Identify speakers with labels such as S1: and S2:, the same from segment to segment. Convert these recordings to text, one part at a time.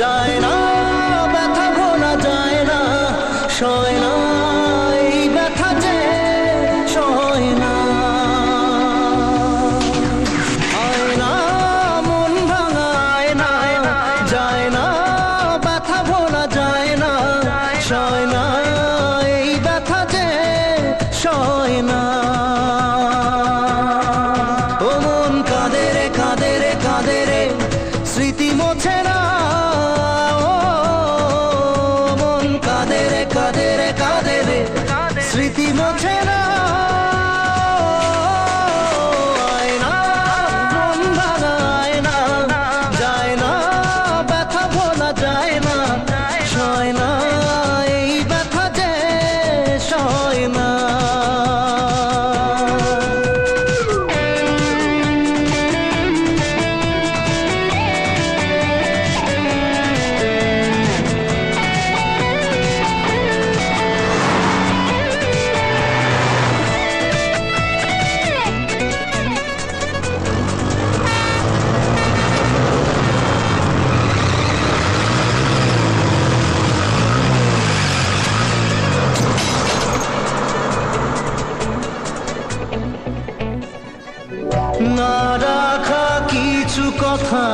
S1: যায় না স্মৃতি মোছে না না রাখা কিছু কথা,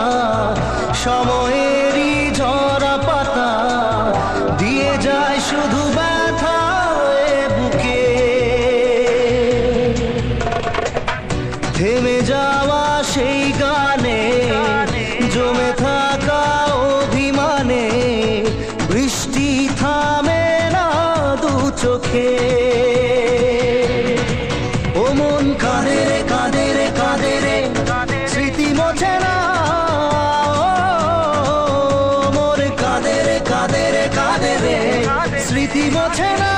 S1: সময়েরই ঝরা পাতা, দিয়ে যায় শুধু ব্যথা বুকে। থেমে যাওয়া সেই গানে, জমে থাকা অভিমানে, বৃষ্টি থামে না দু চোখে। ও মন কাঁদে কাঁদে মোছে না। মোর কাঁদে রে কাঁদে রে কাঁদে রে। স্মৃতি মোছে না।